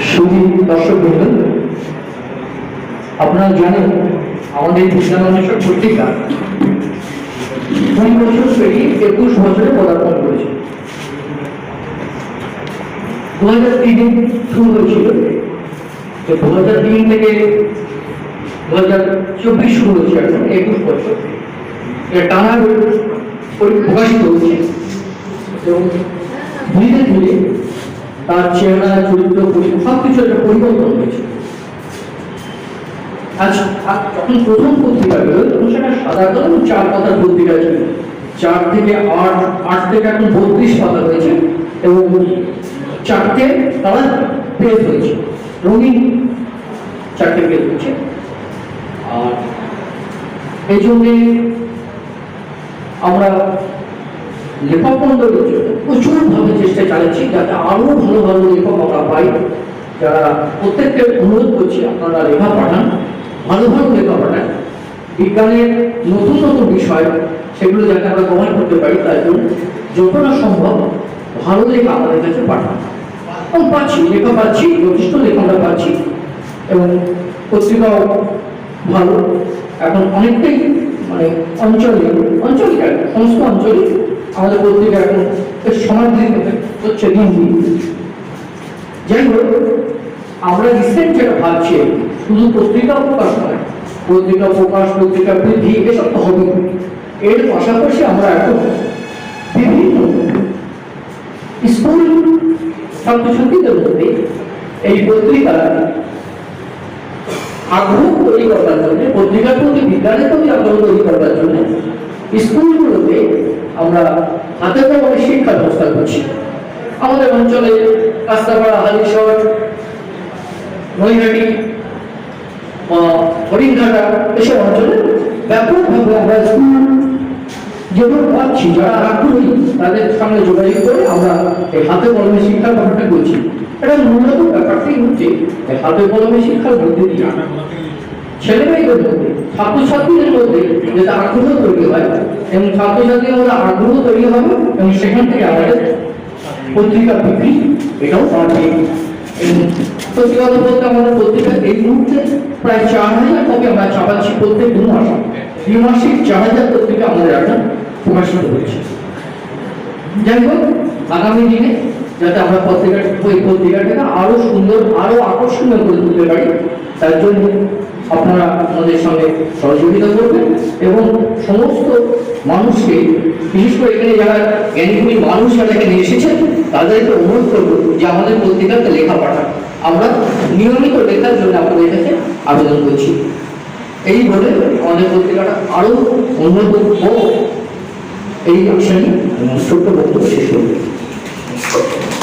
সুধী দর্শক বন্ধু, আপনারা জানেন আমাদের কৃষ্ণানন্দেশ্বর পত্রিকা দুই বছর পেরিয়ে একুশ বছরে পদার্পণ করেছে। দু হাজার তিনে শুরু হয়েছিল। তো দু হাজার তিন থেকে দু হাজার চব্বিশ শুরু হচ্ছে এখন, একুশ বছর। এটা টানা প্রকাশিত হচ্ছে। এবং ধীরে ধীরে তার চেহারা, চরিত্র পরি- সবকিছু একটা পরিবর্তন হয়েছে যখন প্রথম পত্রিকা বেরোয়, তখন সেটা এবং চার পাতার পত্রিকা ছিল। চার থেকে আট আট থেকে এখন বত্রিশ পাতা হয়েছে এবং চারটে তারা পেজ হয়েছে। রঙিন চারটে পেজ হচ্ছে আর এই জন্যে আমরা লেখক মন্ডলের জন্য প্রচুরভাবে চেষ্টা চালাচ্ছি যাতে আরও ভালো ভালো লেখক আমরা পাই। যারা প্রত্যেককে অনুরোধ করছি আপনারা লেখা পাঠান ভালো ভালো লেখা পাঠান বিজ্ঞানের নতুন নতুন বিষয়, সেগুলো যাতে আমরা গ্রহণ করতে পারি, তার জন্য যত না সম্ভব ভালো লেখা আমাদের কাছে পাঠান। পাচ্ছি, লেখা পাচ্ছি, যথেষ্ট লেখা পাচ্ছি, এবং পত্রিকাও ভালো। এখন অনেকটাই মানে অঞ্চলে অঞ্চলিক আর সমস্ত অঞ্চলে আমাদের পত্রিকা এখন সমাদৃত হচ্ছে দিন দিন। যাই হোক, আমরা রিসেন্ট যেটা ভাবছি শুধু পত্রিকা প্রকাশ নয়, পত্রিকা প্রকাশ, পত্রিকা বৃদ্ধি, এসব তো হবে এর পাশাপাশি আমরা এখন বিভিন্ন স্কুল ছাত্রছাত্রীদের মধ্যে এই পত্রিকা আগ্রহ তৈরি করবার জন্য, পত্রিকার প্রতি বিজ্ঞানের প্রতি আগ্রহ তৈরি করবার জন্য স্কুলগুলোতে আমরা হাতে কলমে শিক্ষা ব্যবস্থা করছি। আমাদের অঞ্চলে কাস্তাপাড়া হালিশহর নৈহাটি হরিণঘাটা এসব অঞ্চলে ব্যাপকভাবে আমরা স্কুল যেগুলো পাচ্ছি, যারা আগ্রহী, তাদের সঙ্গে যোগাযোগ করে আমরা এই হাতে কলমে শিক্ষার ব্যাপারটা করছি এটা মূলত ব্যাপারটাই হচ্ছে এই হাতে কলমে শিক্ষার মধ্যে দিয়ে ছেলে মেয়েদের মধ্যে, ছাত্রছাত্রীদের মধ্যে যাতে আগ্রহ তৈরি হয়, এবং ছাত্রছাত্রীদের মধ্যে আগ্রহ তৈরি হবে, এবং সেখান থেকে আমাদের পত্রিকা বিক্রি, এটাও বাড়বে এবং সত্যি কথা বলতে আমাদের পত্রিকা এই মুহূর্তে প্রায় চার হাজার কপি আমরা ছাপাচ্ছি প্রত্যেক দু মাসে। দ্বিমাসিক চার হাজার পত্রিকা আমাদের এখন প্রকাশিত হচ্ছে যাই হোক, আগামী দিনে যাতে আমরা পত্রিকা ওই পত্রিকাটাকে আরও সুন্দর, আরও আকর্ষণীয় করে তুলতে পারি, তার জন্য আপনারা আমাদের সঙ্গে সহযোগিতা করবেন এবং সমস্ত মানুষকে, বিশেষ করে এখানে যারা জ্ঞানীগুলি মানুষ যারা এখানে এসেছেন, তাদেরকে অনুরোধ করব যে আমাদের পত্রিকাতে লেখা পাঠান। আমরা নিয়মিত লেখার জন্য আপনাদের কাছে আবেদন করছি। এই বলে আমাদের পত্রিকাটা আরও উন্নত হোক এই আশাই ছোট্ট বক্তব্য শেষ